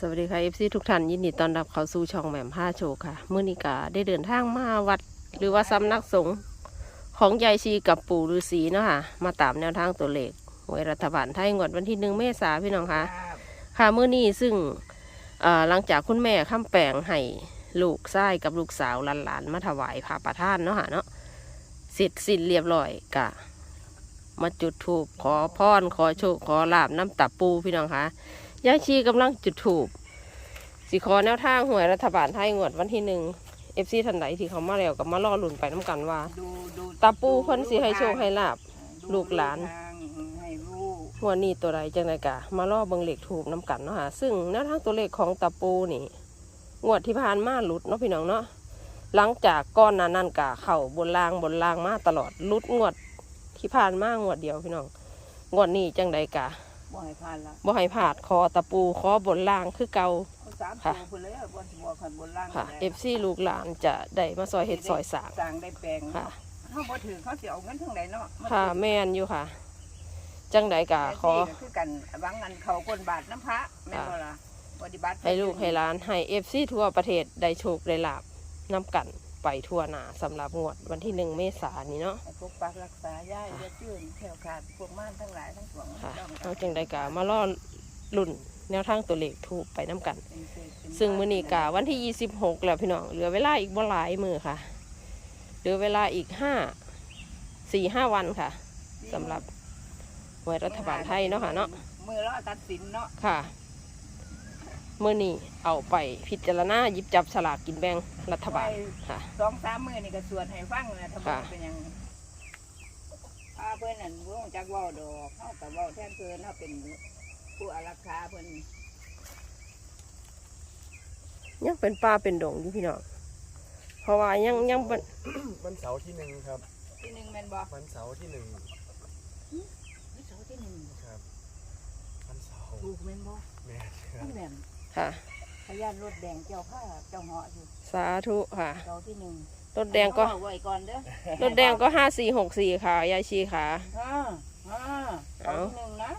สวัสดีค่ะเอฟซีทุกท่านยินดีต้อนรับเข้าสู่ช่องแหม่มผ้าโชว์ค่ะเมื่อนิกาได้เดินทางมาวัดหรือว่าสำนักสงฆ์ของยายชีกับปู่ฤาษีเนาะค่ะมาตามแนวทางตัวเลขหวยรัฐบาลไทยงวดวันที่หนึ่งเมษาพี่น้องคะค่ะเมื่อนี้ซึ่งหลังจากคุณแม่ข้ามแปลงให้ลูกชายกับลูกสาวหลานๆมาถวายพระประธานเนาะค่ะเนาะเสร็จสิ้นเรียบร้อยกะมาจุดถูกขอพรขอโชคขอลาบน้ำตับปูพี่น้องคะ ยายชีกำลังจุดถูกสิขอแนวทางหวยรัฐบาลไทยงวดวันที่หนึ่งเอฟซีทันใดที่เขามาแล้วกับมาล่อหลุนไปน้ำกันว่าดูดูตาปูเพิ่นสิให้โชคให้ลาบดูลูกหลานทางให้ลูกงวดนี้ตัวใดจังไดกะมาล่อเบิงเหล็กถูกน้ำกันเนาะค่ะซึ่งแนวทางตัวเลขของตาปูนี่ งวดที่ผ่านมาหลุดเนาะพี่น้องเนาะหลังจากก้อนหนั้นนั่นกะเข่าบนรางบนรางมาตลอดหลุดงวดที่ผ่านมางวดเดียวพี่น้องงวดนี้จังไดกะ บ่ให้ผ่านละบ่ให้ผาดคอตะปูคอบนรางคือเก่าเขาสามค่ะตัวคนเลยบนบ่ขันบนล่างค่ะนั่นเอแหละฟซีลูกหลานจะได้มาซอยเห็ดซอยสางสร้างได้แปลงค่ะเขาบ่ถือเขาสิเอาเงินทางใดเนาะมาค่ะถือแม่นอยู่ค่ะ จังใดกะขอ แต่ที่ก็คือกันบางอันเขาคนบาทน้ำพระแม่นบ่ล่ะปฏิบัติให้ลูกให้หลานให้เอฟซีทั่วประเทศได้โชคได้ลาบน้ำกัน ไปทั่วหน้าสำหรับงวดวันที่หนึ่งเมษายนนี้เนาะให้ปกปักรักษาย่ายเลือดจื่นแถวขาดพวกม่านทั้งหลายทั้งปวงค่ะต้องเอาจังใดกะมาล่อลุ่นแนวทางตัวเลขถูกไปน้ำกันเป็นเศษเป็นซึ่งมื้อนี้กะวันที่ 26 แล้วพี่น้องเหลือเวลาอีกบ่หลายมือค่ะ เหลือเวลาอีกห้าสี่ห้าวันค่ะสำหรับหวยรัฐบาลไทยเนาะค่ะเนาะมือเราตัดสินเนาะค่ะ เมื่อนี้เอาไปพิจารณาหยิบจับสลากกินแบ่งรัฐบาลค่ะสองสามมือนี่ก็สวดให้ฟังนะถ้าบ่ค่ะเป็นหยังพาเพิ่นนั่นบ่รู้จักเว้าดอกเฮาก็เว้าแทนเพิ่นเฮาเป็นผู้อารักขาเพิ่นยังเป็นป่าเป็นดงอยู่พี่น้องเพราะว่ายังยังเป็นวันเสาร์ที่หนึ่งครับที่หนึ่งแม่นบ่วันเสาร์ที่หนึ่งวันเสาร์ที่หนึ่งครับวันเสาร์ถูกแม่นบ่แม่ครัท่าบนแม่น ค่ะ พยานรถแดงเจ้าผ้าเจ้าเหาะอยู่สาธุค่ะเสาร์ที่หนึ่งรถแดงก็ เอาไว้ก่อนเด้อรถแดงก็ห้าสี่หกสี่ค่ะ ยายชีค่ะ อ่าอ่าเสาร์ที่หนึ่งนะ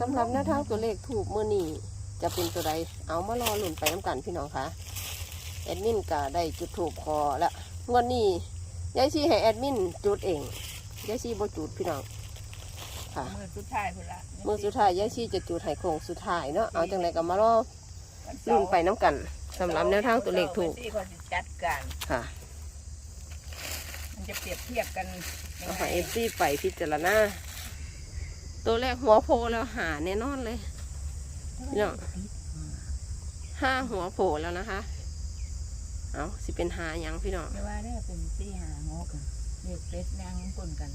สำหรับแนวทางตัวเลขถูกเมื่อนี้จะเป็นตัวใด เอามารอหลุนไปน้ำกันพี่น้องค่ะ แอดมินก็ได้จุดถูกคอแล้วงวดนี้ยายชีให้แอดมินจุดเองยายชีบ่จุดพี่น้องค่ะมือสุดท้ายพุ่นละมือสุดท้ายยายชีจะจุดไห้โคงสุดท้ายเนาะเอาจังไรก็มารอวันเสาลุ้นร์ไปน้ำกันสำหรับแนวทางตัวเลขถูกที่เขาจะจัดการค่ะ มันจะเปรียบเทียบกันยังเอาไงให้เอฟซีไปพิจารณาตัวแรกหัวโผล่แล้วหาแน่นอนเลยพี่น้องห้าหัวโผล่แล้วนะคะ เอาสิเป็นหาหยังพี่น้องไม่ว่าได้อเป็นสี่หาหกอะเรียกเป็ดนางปนกัน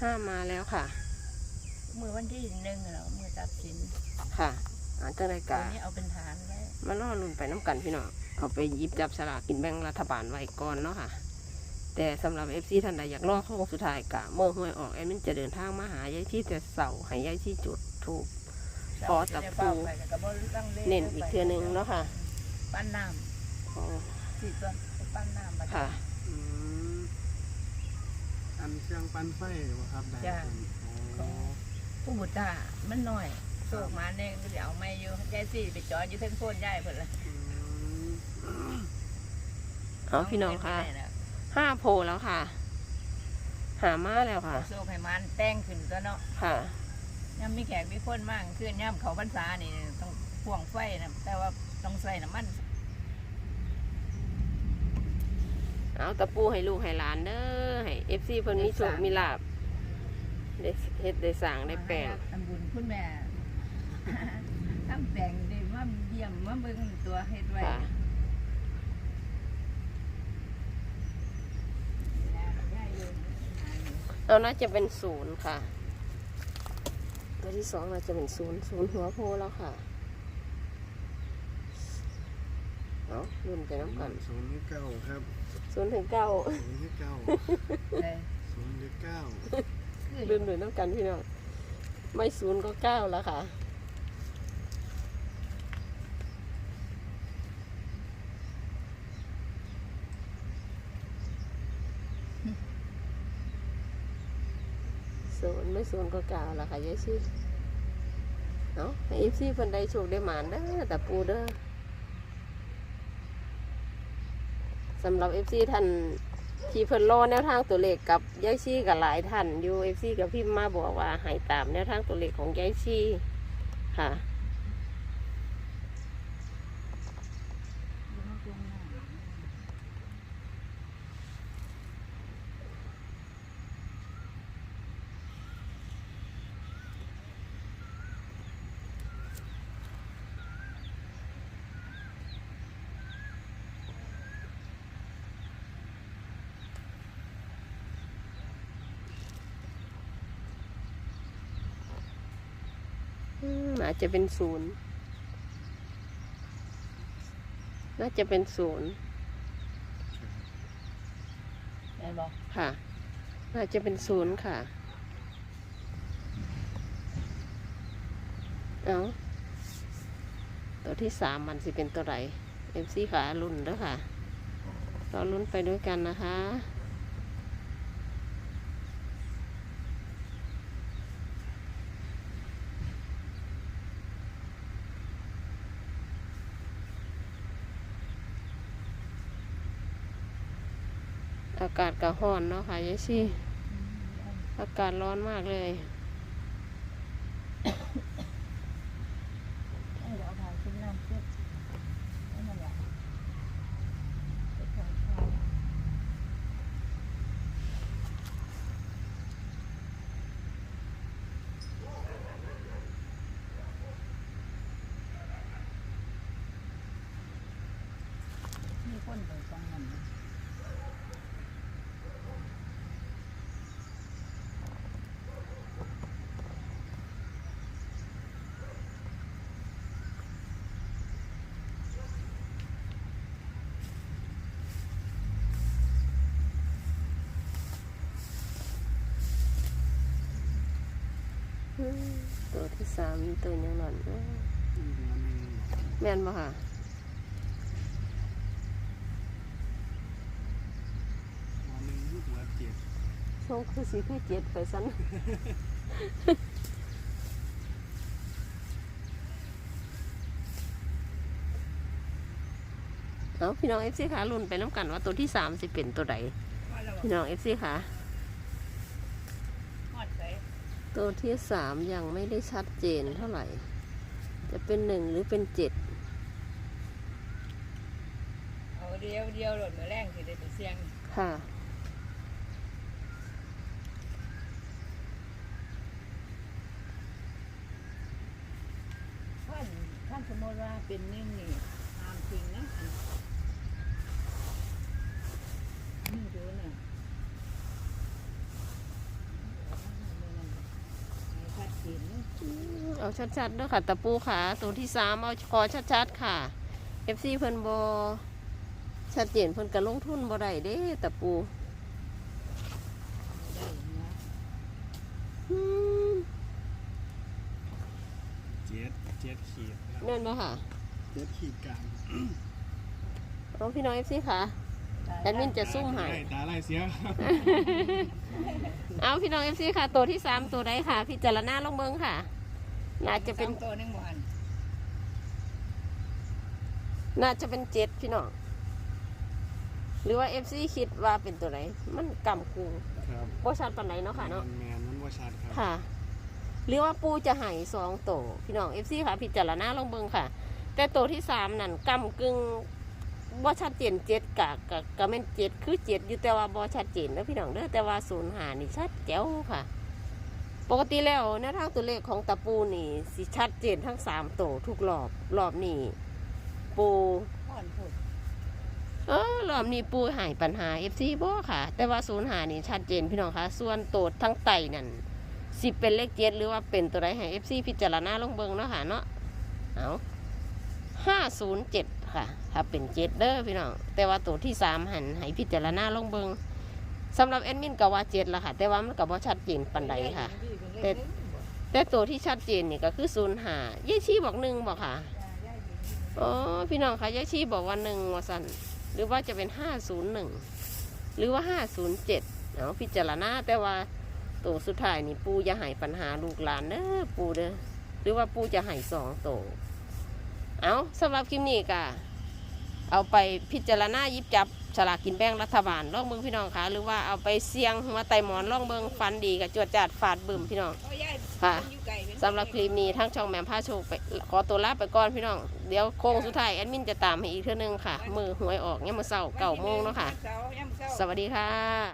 ห้ามาแล้วค่ะมือวันที่หนึ่งเรามือตัดสินค่ะอาจังไรตัวกะนี้เอาเป็นฐานไว้มาล่อลุ้นไปน้ำกันพี่น้องเอาไปหยิบจับสลากกินแบ่งรัฐบาลไว้ก่อนเนาะค่ะ แต่สำหรับเอฟซีท่านใดอยากรอโค้งสุดท้ายกะเมื่อหวยออกแอดมินจะเดินทางมาหายายที่จะเสาให้ยายที่จุดถูก ขอตะปูไปแล้วก็บ่ลังลเน้นอีกเทือนึงเนาะค่ะ ปั้นน้อ๋อำสี่ตัวไปปั้นน้ำมาค่ะอืมอันเครื่องปั้นไฟบ่ครับได้จ้าอ๋อผู้บุตรมันน้อยโศกมาเนี่ยก็เดี๋ยวเอาไม่อยู่ยายสี่ไปจอดอยู่เส้นโคนยายเพิ่นละอืมเอาพี่น้องค่ะไม่ได้แล้วห้าโพลแล้วค่ะ หามาแล้วค่ะโศกให้มันแต่งขึ้นตัวเนาะค่ะ ย่ำมีแขกมีคนมากขึ้นย่ำเขาพรรษานี่ต้องพ่วงไฟนะแต่ว่าต้องใส่น้ำมันเอาตะปูให้ลูกให้หลานเด้อให้เอฟซีเพิ่นมีโชคมีลาบได้เฮ็ดได้สั่งได้แปลงทำบุญคุณแม่ทำแปลงได้มาเยี่ยมมาเบิ่งตัวเฮ็ดไว้ค่ะเราน่าจะเป็นศูนย์ค่ะ ตัวที่สองน่าจะเป็นศูนย์ศูนย์หัวโพแล้วค่ะเอารุ่นไปน้ำกันศูนย์เก้าครับศูนย์ถึงเก้าศูนย์เก้าเลยศูนย์เก้าคือรุ่นไปน้ำกันพี่น้องไม่ศูนย์ก็เก้าแล้วค่ะ ศูนย์ไม่ศูนย์ก็เก่าละค่ะยายชีเนาะให้เอฟซีเพิ่นได้โชคได้หมานเด้อแต่ปูเด้อสำหรับเอฟซีท่านที่เพิ่นรอแนวทางตัวเลขกับยายชีกับหลายท่านอยู่เอฟซีกับพิมพ์มาบอกว่าให้ตามแนวทางตัวเลขของยายชีค่ะ อืมอาจจะเป็นศูนย์น่าจะเป็นศูนย์ได้บอกค่ะ น่าจะเป็นศูนย์ค่ะ เอาตัวที่สามมันสิเป็นตัวไหนเอ็มซีขารุ่นเด้อค่ะรอรุ่นไปด้วยกันนะคะากาศก็ร้อนเนาะค่ะยายชีอากาศร้อนมากเลยให้เราถ่ายขึ้นน้ำเช็ดให้มันอยากเช็ดของชายมีคนไปฟังมันนะ อืม ตัวที่สามตัวยังหล่อนอนแม่นบ่ค่ะอันหนึงลูกหัวเจ็ดทรงคือสีคือเจ็ดไปสั้นเอาพี่น้องเอฟซีค่ะรุ่นไปน้ำกันว่าตัวที่สามสิเป็นตัวใดว่าเราพี่น้องเอฟซีค่ะ หอดใส่ ตัวที่สามยังไม่ได้ชัดเจนเท่าไหร่ จะเป็นหนึ่งหรือเป็นเจ็ดเอาเดียวเดียวหล่นมาแรงสิได้ไปเสียง ค่ะ ท่านท่านสมมติว่าเป็นหนึ่งนี่ตามจริงนะนี่ดูน่ะให้ชัดเจนนะ เอาชัดๆด้วยค่ะ ตะปูค่ะตัวที่สามเอาคอชัดๆค่ะเอฟซีเพิ่นบอชัดเจนเพิ่นกระลงทุนบ่ได้เด้ตะปูได้นะอืมเจ็ดเจ็ดขีดครับแม่นบ่ค่ะเจ็ดขีดกลางเอาพี่น้องเอฟซีค่ะแอดมินจะซุ่มใหายตาไล่เสียครับเอาพี่น้องเอฟซีค่ะ ตัวที่สามตัวใดค่ะ พิจารณาลงเบิงค่ะ น่าจะเป็นสามตัวหนึ่งวันน่าจะเป็นเจ็ดพี่น้อง หรือว่าเอฟซีคิดว่าเป็นตัวไหน มันกำกูครับบ่ชัดปานไหนเนาะค่ะเนาะ แมนมันว่าชัดครับ ค่ะ หรือว่าปูจะใหายสองโตวพี่น้องเอฟซีค่ะพิจารณาลงเบิงค่ะ แต่ตัวที่สามนั่นกำกึ่งบ่ชัดเจนเจ็ดกะกะกะแม่นเจ็ดคือเจ็ดอยู่แต่ว่าบ่ชัดเจนนะพี่น้องเด้อแต่ว่าศูนย์หานี่ชัดแจ๋วค่ะ ปกติแล้วแนวทางตัวเลขของตะปูนี่สิชัดเจนทั้งสามโตวทุกรอบรอบนี้ปูพ่อนพูดเออรอบนี้ปูหายปัญหาเอฟซีบ่ค่ะ แต่ว่าศูนย์หานี่ชัดเจนพี่น้องคะส่วนโตดทั้งไตนั่นสิเป็นเลขเจ็ดหรือว่าเป็นตัวใดให้เอฟซีพิจารณาลงเบิงเนาะค่ะเนาะเอาห้าศูนย์เจ็ดค่ะ ถ้าเป็นเจ็ดเด้อพี่น้องแต่ว่าตัวที่สามหันให้พิจารณาลงเบิง สำหรับแอดมินก็ว่าเจ็ดละค่ะ แต่ว่ามันก็บ่ชัดเจนปันใดค่ะ แต่ แต่ตัวที่ชัดเจนนี่ก็คือศูนย์หายายชีบอกหนึ่งบอกค่ะอ๋อพี่น้องคะยายชีบอกว่าหนึ่งว่าสันหรือว่าจะเป็นห้าศูนย์หนึ่งหรือว่าห้าศูนย์เจ็ดเอาพิจารณาแต่ว่าตัวสุดท้ายนี่ปูจะให้ปัญหาลูกหลานเด้อปูเด้อหรือว่าปูจะให้สองตัวเอาสำหรับคลิปนี้ก็ เอาไปพิจารณายิบจับฉลากกินแบ่งรัฐบาลลองเบิ่งพี่น้องค่ะ หรือว่าเอาไปเสี่ยงหัวไตหมอนลองเบิ่งฟันดีกับจวดจาดฟาดบึมพี่น้องค่ะสำหรับคลิปนี้ทั้งช่องแหม่มผ้าโชคไปขอตัวลาไปก่อนพี่น้องเดี๋ยวโค้งสุดท้ายแอดมินจะตามให้อีกเท่านึงค่ะ มือหวยออกเนี่ยมือเศร้าเก่าโมงเนาะค่ะ สวัสดีค่ะ